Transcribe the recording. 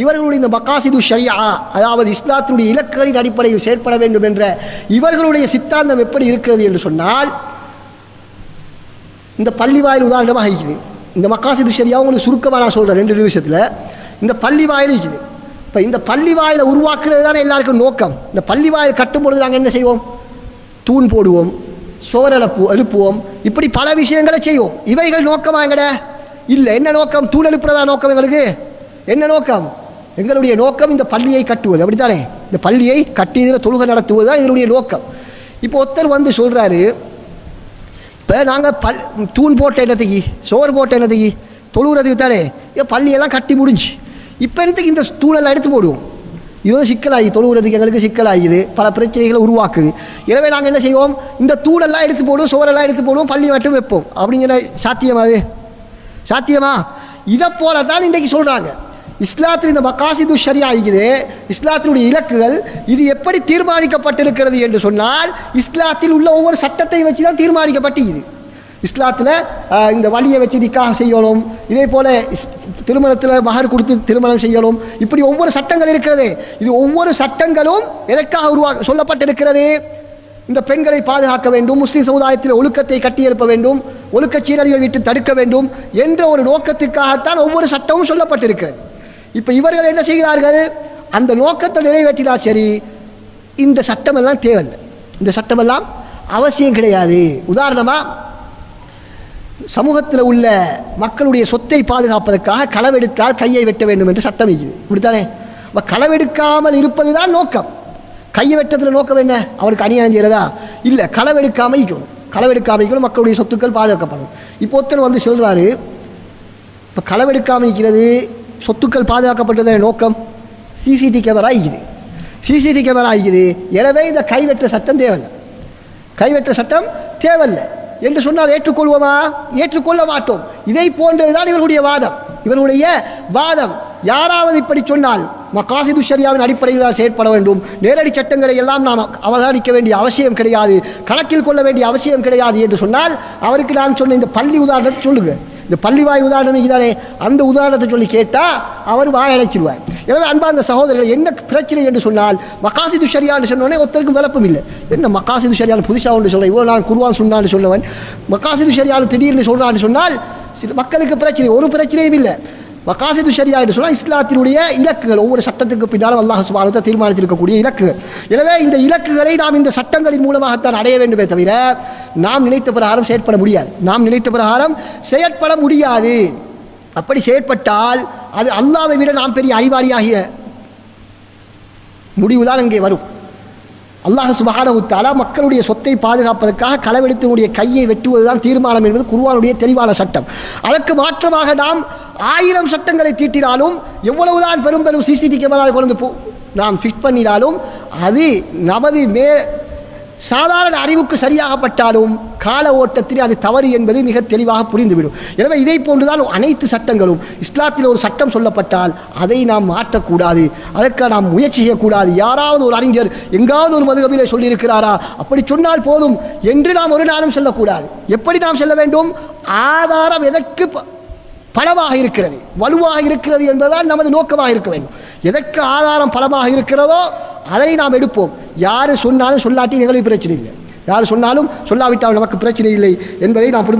இவர்களுடைய இந்த மக்காசிது ஷரியா அதாவது இஸ்லாத்தினுடைய இலக்குகளின் அடிப்படையில் செயற்பட வேண்டும் என்ற இவர்களுடைய சித்தாந்தம் எப்படி இருக்கிறது என்று சொன்னால் இந்த பள்ளி வாயில் உதாரணமாக இருக்குது. இந்த மக்காசிது ஷரியா உங்களுக்கு சுருக்கமாக நான் சொல்கிறேன் ரெண்டு நிமிஷத்தில். இந்த பள்ளி வாயில் இருக்குது. இப்போ இந்த பள்ளி வாயிலை உருவாக்குறது தானே எல்லாருக்கும் நோக்கம். இந்த பள்ளி வாயில் கட்டும் பொழுது நாங்கள் என்ன செய்வோம்? தூண் போடுவோம் சுவர் எழுப்புவோம். இப்படி பல விஷயங்களை செய்வோம். இவைகள் நோக்கமா எங்கட? இல்லை என்ன நோக்கம்? தூண் எழுப்புறதா நோக்கம் எங்களுக்கு? என்ன நோக்கம்? எங்களுடைய நோக்கம் இந்த பள்ளியை கட்டுவது. அப்படித்தானே? இந்த பள்ளியை கட்டி இதில் தொழுகை நடத்துவது தான் இதனுடைய நோக்கம். இப்போ ஒருத்தர் வந்து சொல்கிறாரு இப்போ நாங்கள் பல் தூண் போட்ட என்னத்துக்கு? சோறு போட்ட என்னத்துக்கு? தொழுகிறதுக்கு தானே? இப்போ பள்ளியெல்லாம் கட்டி முடிஞ்சு. இப்போ என்னத்துக்கு இந்த தூணெல்லாம் எடுத்து போடுவோம்? இது சிக்கலாகி தொழுகிறதுக்கு எங்களுக்கு சிக்கலாகிது. பல பிரச்சனைகளை உருவாக்குது. எனவே நாங்கள் என்ன செய்வோம்? இந்த தூணெல்லாம் எடுத்து போடுவோம் சோறெல்லாம் எடுத்து போடுவோம் பள்ளி மட்டும் வைப்போம். அப்படிங்கிற சாத்தியமா அது? சாத்தியமா? இதை போல தான் இன்றைக்கு சொல்கிறாங்க இஸ்லாத்தில் இந்த மக்காசிது ஷரியா இஸ்லாத்தினுடைய இலக்குகள் இது எப்படி தீர்மானிக்கப்பட்டிருக்கிறது என்று சொன்னால் இஸ்லாத்தில் உள்ள ஒவ்வொரு சட்டத்தை வச்சு தான் தீர்மானிக்கப்பட்டிருக்குது இஸ்லாத்தில் இந்த வழியை வச்சு நிக்காக செய்யணும் இதே போல திருமணத்தில் மகர் கொடுத்து திருமணம் செய்யணும் இப்படி ஒவ்வொரு சட்டங்கள் இருக்கிறது. இது ஒவ்வொரு சட்டங்களும் எதற்காக உருவா சொல்லப்பட்டிருக்கிறது? இந்த பெண்களை பாதுகாக்க வேண்டும் முஸ்லீம் சமுதாயத்தில் ஒழுக்கத்தை கட்டியெழுப்ப வேண்டும் ஒழுக்க சீரழிவை விட்டு தடுக்க வேண்டும் என்ற ஒரு நோக்கத்துக்காகத்தான் ஒவ்வொரு சட்டமும் சொல்லப்பட்டிருக்கிறது. இப்போ இவர்கள் என்ன செய்கிறார்கள்? அந்த நோக்கத்தை நிறைவேற்றினா சரி இந்த சட்டமெல்லாம் தேவையில்லை. இந்த சட்டமெல்லாம் அவசியம் கிடையாது. உதாரணமாக சமூகத்தில் உள்ள மக்களுடைய சொத்தை பாதுகாப்பதற்காக களவெடுத்தால் கையை வெட்ட வேண்டும் என்று சட்டம் இருக்குது. இப்படித்தானே? அப்ப களவெடுக்காமல் இருப்பது தான் நோக்கம். கையை வெட்டத்தில் நோக்கம் என்ன? அவனுக்கு அநியாயம் செய்கிறதா இல்லை களவெடுக்காமல் இருக்கணும். களவெடுக்காம இருக்கணும் மக்களுடைய சொத்துக்கள் பாதுகாக்கப்படும் இப்போ ஒருத்தர் வந்து சொல்கிறாரு இப்போ களவெடுக்காமல் இருக்கிறது சொத்துக்கள் பாதுகாக்கப்பட்டதன் நோக்கம் C C T V camera இருக்குது C C T V camera இருக்குது எனவே இந்த கைவெற்ற சட்டம் தேவையில்லை. கைவெற்ற சட்டம் தேவையில்லை. என்று சொன்னால் ஏற்றுக்கொள்வோமா? ஏற்றுக்கொள்ள மாட்டோம். இதை போன்றதுதான் இவர்களுடைய வாதம். இவர்களுடைய வாதம். யாராவது இப்படி சொன்னால் மக்காசிது ஷரியாவின் அடிப்படையில் தான் செயற்பட வேண்டும். நேரடி சட்டங்களை எல்லாம் நாம் அவதானிக்க வேண்டிய அவசியம் கிடையாது. கணக்கில் கொள்ள வேண்டிய அவசியம் கிடையாது என்று சொன்னால் அவருக்கு நான் சொன்ன இந்த பள்ளி உதாரணத்தை சொல்லுங்கள் இந்த பள்ளிவாய் உதாரணம் இதானே அந்த உதாரணத்தை சொல்லி கேட்டால் அவர் வாயழைச்சிருவார் எனவே அன்பார்ந்த சகோதரர்கள் என்ன பிரச்சனை என்று சொன்னால் மகாசிது சரியான்னு சொன்னோடனே ஒருத்தருக்கும் விளப்பம் இல்லை. என்ன மகாசிது ஷரியான்னு புதுசாக ஒன்று சொல்ல இவ்வளோ நான் குருவான் சொன்னான்னு சொன்னவன். மகாசிது ஷரியான்னு திடீர்னு சொல்கிறான்னு சொன்னால் சில மக்களுக்கு பிரச்சனை ஒரு பிரச்சனையும் இல்லை. மகாசிது ஷரியா என்று சொன்னால் இஸ்லாத்தினுடைய இலக்குகள் ஒவ்வொரு சட்டத்துக்கு பின்னாலும் அல்லாஹ் சுபானத்தை தீர்மானித்திருக்கக்கூடிய இலக்குகள். எனவே இந்த இலக்குகளை நாம் இந்த சட்டங்களின் மூலமாகத்தான் அடைய வேண்டுமே தவிர நாம் நினைத்த பிரகாரம் செயற்பட முடியாது. நாம் நினைத்த பிரகாரம் செயற்பட முடியாது. அப்படி செயற்பட்டால் அது அல்லாவை விட நாம் பெரிய அறிவாளியாகிய முடிவுதான் அங்கே வரும். அல்லாஹ் சுபஹானஹு மக்களுடைய சொத்தை பாதுகாப்பதற்காக களவெடுத்தினுடைய கையை வெட்டுவதுதான் தீர்மானம் என்பது குருவானுடைய தெளிவான சட்டம். அதற்கு மாற்றமாக நாம் ஆயிரம் சட்டங்களை தீட்டினாலும் எவ்வளவுதான் பெரும் பெரும் சிசிடிவி கேமரா கொண்டு வந்து போ நாம் ஃபிட் பண்ணினாலும் அது நமது மே சாதாரண அறிவுக்கு சரியாகப்பட்டாலும் கால ஓட்டத்தில் அது தவறு என்பது மிக தெளிவாக புரிந்துவிடும். எனவே இதை போன்றுதான் அனைத்து சட்டங்களும் இஸ்லாத்தில் ஒரு சட்டம் சொல்லப்பட்டால் அதை நாம் மாற்றக்கூடாது அதற்கு நாம் முயற்சி செய்யக்கூடாது. யாராவது ஒரு அறிஞர் எங்காவது ஒரு மதுகபிலே சொல்லியிருக்கிறாரா? அப்படி சொன்னால் போதும் என்று நாம் ஒரு நாளும் சொல்லக்கூடாது. எப்படி நாம் சொல்ல வேண்டும்? ஆதாரம் எதற்கு ப- பலமாக இருக்கிறது வலுவாக இருக்கிறது என்பதுதான் நமது நோக்கமாக இருக்க வேண்டும். எதற்கு ஆதாரம் பலமாக இருக்கிறதோ அதை நாம் எடுப்போம். யார் சொன்னாலும் சொல்லாட்டி எங்களுக்கு பிரச்சனை இல்லை. யார் சொன்னாலும் சொல்லாவிட்டால் நமக்கு பிரச்சனை இல்லை என்பதை நான் புரிந்து